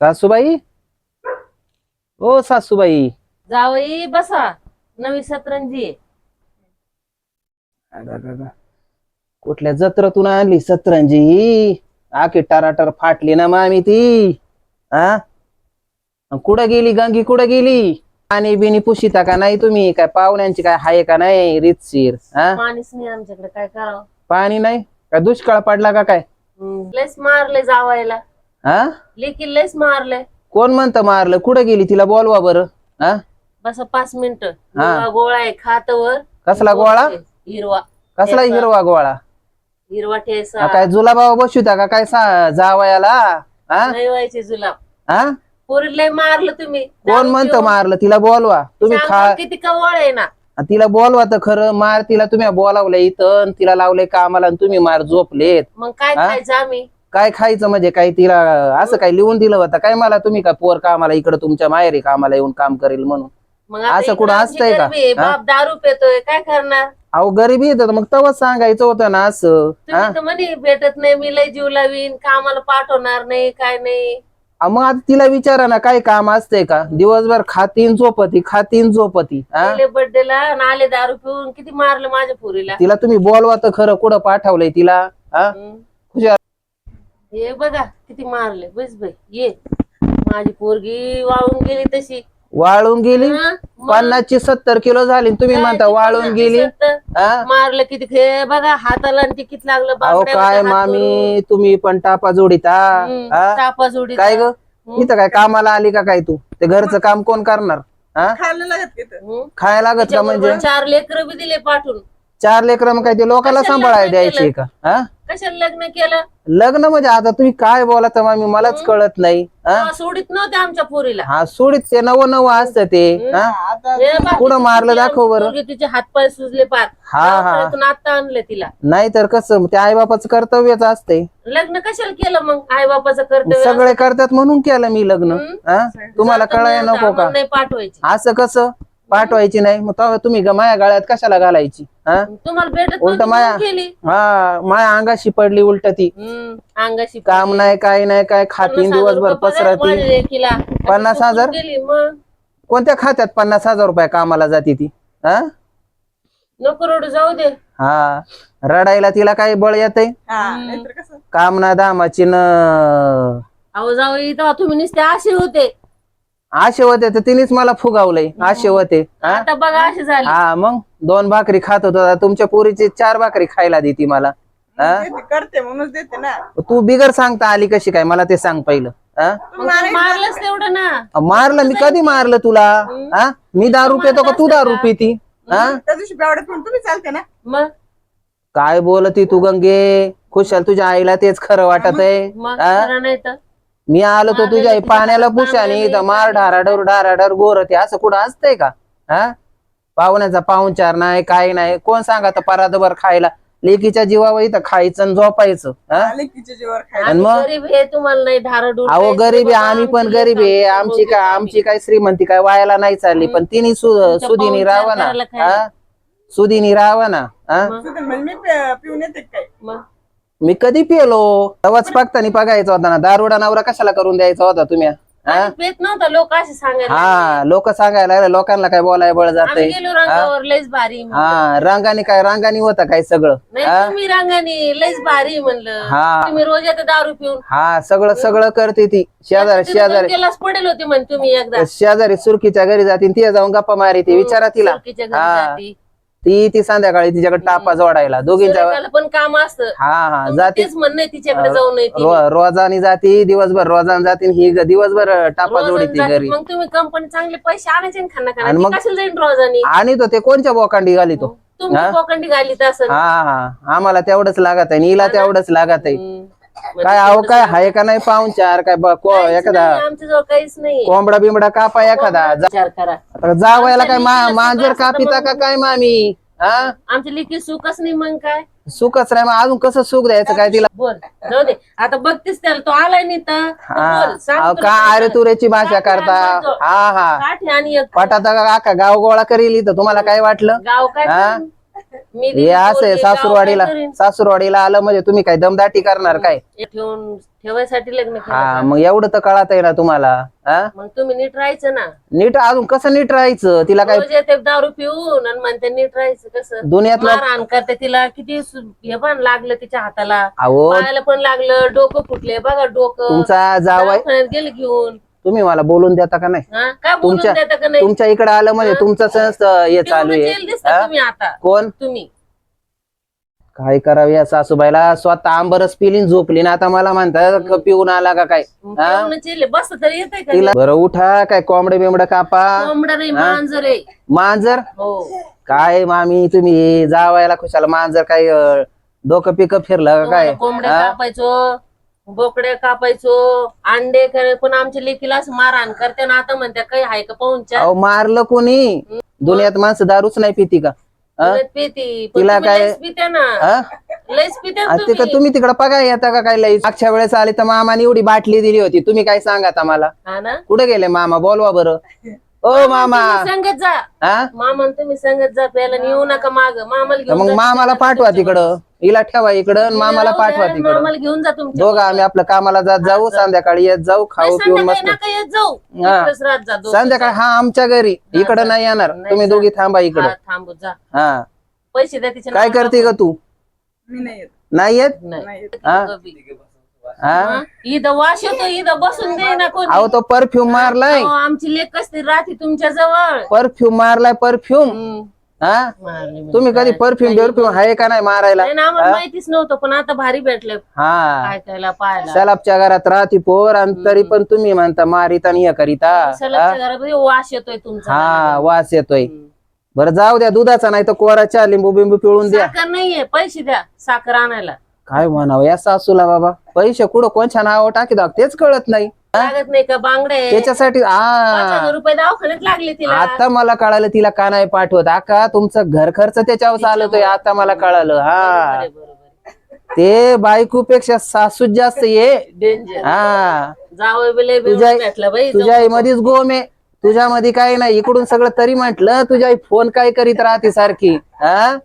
सासूबाई? ओ सासूबाई. जावई बसा. नवी सतरंजी कुठल्या जत्रातून आणली सतरंजी? आखी टराटर फाटली ना मामी ती. हा कुठं गेली गंगी? कुठं गेली? पाणी बिनी पुशिता का नाही तुम्ही? काय पाहुण्यांची काय हाय का नाही? रीतशीर हा पाणीच नाही आमच्याकडे. काय करावं? पाणी नाही? का दुष्काळ पडला का काय? लयच मारले जावायला. हा? लेकी लयच मारले कोण म्हणतं मारलं? कुठं गेली तिला बोलवा बरं हा? बसा पाच मिनिट. हा. गोळा आहे खातवर. कसला गोळा? हिरवा कसला. हिरवा गोळा? हिरवा हा, ठेसा काय जुलाबावा बसू का? काय सा- जावयाला? हा? नाही व्हायचे जुलाब. हा? पोरी लय मारलं तुम्ही. कोण दारू म्हणतं पिऊन. मारलं? तिला बोलवा. तुम्ही खा किती कवळ आहे ना. तिला बोलवा तर खरं मार तिला तुम्ही बोलावलंय इथं अन तिला लावलंय कामाला आणि तुम्ही मार झोपलेत मग काय हा? खायचं आम्ही काय खायचं म्हणजे काय तिला असं काय लिहून दिलं होतं काय मला तुम्ही काय पोर कामाला इकडं तुमच्या माहेरी कामाला येऊन काम करेल म्हणून मग आता असं इकडं कुठं आमची असतंय का? गरिबी आहे. हा? बाप दारू पेतोय काय करणार अहो गरीबी येतं मग तेव्हाच सांगायचं होतं ना असं हा तुम्ही तर म्हणे भेटत नाही मी लय जीव लावीन कामाला पाठवणार नाही काय नाही मग आता तिला विचारा ना काय काम असतंय का? दिवसभर खातीन झोपती खातीन झोपती हा गेले बर्थडेला आले दारू पिऊन किती मारलं माझ्या पुरीला. तिला तुम्ही बोलवा तर खरं कुठं पाठवलंय तिला हा हम्म. खुशाल. हे बघा किती मारले. बस बाई ये. माझी पोरगी वाळून गेली तशी. वाळून गेली हं? मग? पन्नासची सत्तर किलो झाली तुम्ही म्हणता वाळून गेली? हा? मारलं किती हे बघा हाताला आणि ते किती लागलं अहो काय हात मामी तुम्ही पण टापा जोडीता करून. हा? जोडी काय ग? इथं काय कामाला आली का काय तू? ते घरचं काम कोण करणार? हा? खायला लागत की. खायला लागत का म्हणजे? चार लेकर बी दिले पाठवून. चार लेकर मग काय ते लोकांना सांभाळायला द्यायचे? का? हा? कशाला लग्न केलं? लग्न म्हणजे आता तुम्ही काय बोला तर मामी? मलाच कळत नाही. हा? तेव्हा सोडित नव्हते आमच्या पोरीला. हा सोडीत ते नवं नवं असतं ते. हा? हे? बघ, कुठं मारलं तिची दाखव बरं. पोरगी, तिचे हातपाय सुजले पार. हा, हा. दवाखान्यातून आता आणले तिला. नाही तर कसं ते आई बापाचं कर्तव्यच असते. लग्न कशाला केलं मग? आई बापाचं कर्तव्य सगळे करतात म्हणून केलं मी लग्न. हम्म. हा? तुम्हाला जातं कळाय ना, नको का? नाही पाठवायची. असं कसं? पाठवायची नाही. मग तेव्हा तुम्ही ग- माया गाळ्यात कशाला घालायची हा? तुम्हाला भेटत उलट नव्हती माया- हा माया अंगाशी पडली उलट ती. हम्म, अंगाशी काम नाही काय नाही काय पन्नास खातीन हजार दिवसभर रुपये पगार पसरती. पन्नास हजार? सोडून गेली मग? कोणत्या खात्यात पन्नास हजार रुपये कामाला जाते ती हा? नको रडू जाऊ दे. हा रडायला तिला काही बळ येतंय? हा नाहीतर कसं? काम ना दामाची न अहो जाऊ तेव्हा तुम्ही नुसते असे होते. आशे होते तर तिनेच मला फुगावलंय. आशे होते हा? आता बघा असे झाले. हा मग? दोन भाकरी खात होता तुमच्या पोरीची चार भाकरी खायला देती मला. हा? देते करते म्हणूनच देते ना. तू बिगर सांगता आली कशी काय? मला ते सांग पहिलं. हा? तुम्ही मग तू मारायचं मारलंच तेवढं ना. मारलं मी कधी मारलं तुला? हा? मी दारू पितो का? तू दारू पिती? हा? त्या दिवशी बेवड्यात पण तुम्ही चालते ना. मग? काय बोलती तू गंगे? खुशाल तुझ्या आईला तेच खरं वाटत आहे मग? खरं नाही तर? मी आलो तो तुझ्या आई मारलेलं पाण्याला पुशाने इथं. मार ढाराडर ढाराडर गोर ते असं कुठं असतंय का? हा? पाहुण्याचा पाहुणचार नाही काय नाही. कोण सांगा तर परातभर खायला? लेकीच्या जीवावर इथं खायचं आणि झोपायचं हा? लेकीच्या जीवावर खायला आणि मग? गरीब हे तुम्हाला नाही अहो गरीब आहे. आम्ही पण गरीब आहे. आमची काय आमची काय श्रीमंती काय वायाला नाही चालली. पण तिने सु- सुदिनी राहावं ना करायला. हा? सुदिनी राहावं ना हा म्हणजे मी पे- पिऊन येते काय? मी कधी पिलो तेव्हाच पागतानी बघायचा होता ना. दारुडा नवरा कशाला करून द्यायचा होता तुम्ही? हा? पेत नव्हता. लोक असे सांगायला हा लोक सांगायला लागले. लोकांना काय बोलाय बळ आम्ही जाते गेलो रंगावर लयच भारी म्हणलं. हा रांगाने काय? रांगाने होता काय सगळं? नाही? तुम्ही रंगाने लयच भारी म्हणलं. हा. तुम्ही रोज येते दारू पिऊन. हा सगळं सगळं करते ती. शेजारी शेजारी. पडेल होते म्हण तुम्ही एकदा. शेजारी सुरकीच्या घरी जातील ती जाऊन गप्पा मारी ती. विचारा तिला. सुरकीच्या घरी हा. जाती. ती ती संध्याकाळी तिच्याकडे टापा जोडायला. दोघींच्या सुरेखाला पण काम असतं. हा हा. तुमचं जाती तेच म्हणणं आहे तिच्याकडे जाऊ नये ती. रो- रोजानी जाती दिवसभर रोजान जाती ही ग- दिवसभर टापा रोजानं जोडी ती जाती. घरी. मग तुम्ही कंपनी चांगले पैसे आणायचे ना खाना आणि खाना मग- कशाला जाईन रोजानी? आणि तो ते कोणच्या बोकांडी घाली तो तुमची पोकंडी घालीत असं. हा हा. आम्हाला तेवढंच लागत आहे नीला तेवढंच लागत आहे. काय अहो काय हाय का नाही पाहुणचार काय ब- को- एखादा नाही, आमच्याजवळ काहीच नाही कोंबडा बिंबडा कापा एखादा. जा- विचार करा. आता जावयाला काय मा- मांजर कापिता का काय मामी? हा? आमच्या लेकी सुखच नाही मग काय? सुखच नाही मग अजून कसं सुख द्यायचं काय तिला? बोल जाऊ दे. आता बघतेस त्याला तो आलाय नाही तर. तू हा बोल सांग अहो, तुला का काय अरे तुरेची भाषा करता? हा हा. काठी आणि एक. पटाता का गाव गोळा करील इथं. तुम्हाला काय वाटलं? गाव काय हा? करेल? हे असं आहे सासूरवाडीला? सासूरवाडीला आलं म्हणजे तुम्ही काय दमदाटी करणार काय? ठेवून ठेवायसाठी लग्न केलं हा? मग एवढं तर कळत आहे ना तुम्हाला हा? मग तुम्ही नीट राहायचं ना. नीट अजून कसं नीट राहायचं? तिला काय रोज येते दारू पिऊन आणि म्हणते नीट राहायचं कसं? दुनियातलं मारहाण करते तिला किती सु- हे पण लागलं तिच्या हाताला. अहो पायाला पण लागलं डोकं फुटले बघा डोकं. तुमचा जावाय दवाखान्यात गेले घेऊन. तुम्ही मला बोलून देता का नाही? हा? काय बोलून तुमच्या देता का नाही? तुमच्या इकडे आलं म्हणजे तुमचं सहज हे चालू आहे. जेल दिसता हा? तुम्ही आता. कोण? तुम्ही. काय करावे या सासूबाईला? स्वतः आंबरस पिली झोपली ना आता मला म्हणतात क- पिऊन आला का काय? हा? जेल बस तरी येते का तिला बरं उठा. काय कोंबडे बिंबड कापा. कोंबडा नाही मांजर आहे. मांजर? हो. काय मामी तुम्ही जावायला खुशाला. मांजर काय अं, डोकं पिकं फिरलं का काय? कोंबड्या हा? कापायचो. बोकड्या कापायचो अंडे करे पण आमच्या लेकीला असं मारहाण करते ना आता म्हणते काही आहे का पाहूनच्या अहो मारलं कोणी? दुनियात माणसं दारूच नाही पिती का? हा? पिती पण तिला तुम्ही काय- लयच पित्या ना. हा? लयच पित्या आ, ते का तुम्ही. तुम्ही तिकडे बघा येता का काय लई मागच्या वेळेस आले तर मामाने एवढी बाटली दिली होती. तुम्ही काय सांगा आता मला? हा ना? कुठे गेले मामा? बोलवा बरं. ओ मामा संगत जा. हा? मामा तुम्ही संगत जा प्यायला आणि येऊ नका माग. मामाला तर घेऊन मग जा मामाला पाठवा. तिकडं. हिला ठेवा इकडं आणि मामाला पाठवा तिकडं. मामाला घेऊन जा तुमच्या दोघं आम्ही आपलं कामाला जात जाऊ संध्याकाळी येत जाऊ खाऊ पिऊन संध्याकाळी मस्त. नका येत जाऊ. हा. इकडेच राहत जा दोघं. संध्याकाळी हा आमच्या घरी. इकडं नाही येणार. नाही तुम्ही. दोघी थांबा इकडं. हा, थांबू जा. हा. पैसे द्या तिच्या काय करते ग तू? मी नाही येत. नाही येत? नाही. नाही येत. हा? हा? इथं वास येतो इथं बसून दे ना कोणी. अहो तो परफ्यूम मारलाय. अहो, आमची लेख कसली राहते तुमच्या जवळ. परफ्यूम मारलाय परफ्यूम. हा? म्हणजे तुम्ही कधी? परफ्यूम बिरफ्यूम आहे का नाही मारायला? नाही ना आम्हाला माहितीच नव्हतं पण आता भारी भेटले. हा. पाहायला? सलापच्या घरात राहती पोर आणि तरी पण तुम्ही म्हणता मारित आणि हे करीता सलगच्या वास येतोय तुमचा. हा वास येतोय. बरं जाऊ द्या दुधाचा नाही तर कोराच्या लिंबू बिंबू पिळून द्या. साखर नाहीये पैसे द्या साखर आणायला. काय म्हणावं? या सासूला बाबा पैसे कुठं कोणच्या नावावर टाकी दाव तेच कळत नाही. लागत नाही का बांगडे? त्याच्यासाठी पाच आ हजार रुपये दवाखान्यात लागले तिला. आता मला कळालं तिला का नाही पाठवत. आका तुमचं घर खर्च त्याच्यावर चालवतोय आता मला कळालं हा. ते बायकोपेक्षा सासूच जास्त ये. डेंजर हा. जावं बिले तुझ्या भेटला बाई तुझ्या आई मध्येच गोम आहे तुझ्यामध्ये काही नाही. इकडून सगळं तरी म्हंटल तुझ्या आई फोन काय करीत राहते सारखी? हा?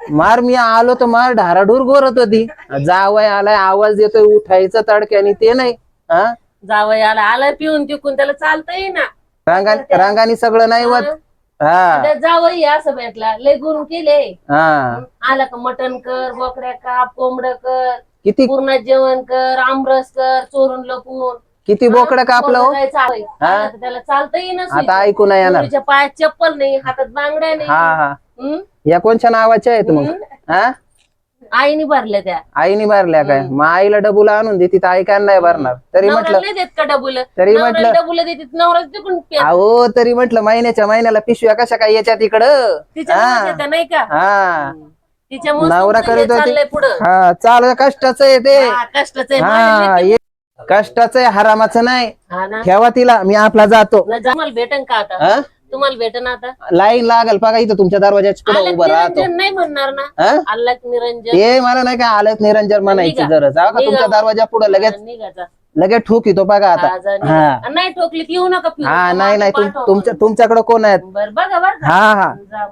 मार मी आलो तर मार ढाराढूर गोरत होती जावय आलाय आवाज देतोय उठायचं तडक्याने ते नाही. हा? जावं आला आला पिऊन तिकून त्याला चालता येईना रांगा रांगाने सगळं नाही होत. हा. जावई असं भेटला लय गुण केले. हा. आला का मटन कर बोकड्या काप कोंबड कर किती पूर्ण जेवण कर आमरस कर चोरून लपून. किती बोकडं कापलं हो? त्याला चालता. येईना आता ऐकू नाही येणार. पायात चप्पल नाही हातात बांगड्या नाही. हा? या कोणच्या नावाच्या आहेत मग? हा? आईने भरल्या त्या. आईने भरल्या काय? मग आईला डबूला आणून देते तर आई काय नाही भरणार. तरी म्हटलं नाही देत का डबुल तरी म्हटलं- डबुल देतात नवरा तिकडून प्या. अहो तरी म्हटलं महिन्याच्या महिन्याला पिशव्या कशा काय याच्या तिकडं? तिच्या. मनात येतं, नाही का? हा. तिच्यामुळे नवरा हे करीत चाललंय होती पुढं. हा चाल कष्टाचं आहे ते. हा, कष्टाचं आहे. हा कष्टाचं आहे हरामाचं नाही. हा ना. ठेवा तिला मी आपला जातो. ना जा- तुम्हाला भेटन का आता? हा? तुम्हाला भेटन आता? लाईन लागल. बघा इथं तुमच्या दरवाजाच्या पुढे उभं राहतो. निरंजन नाही म्हणणार ना? हा? निरंजन. ते मला नाही काय आलं निरंजन म्हणायची निघा. गरज हा का निघा. तुमच्या दरवाजा पुढे लगेच? निघाचा लगेच ठोक येतो बघा आता. हा. हा. आणि नाही ठोकली की येऊ नका. हा नाही नाही. तुम- पाठवा तुमच्या तुमच्याकडे कोण आहेत. बरं बघा बरं हा हा. जा मग.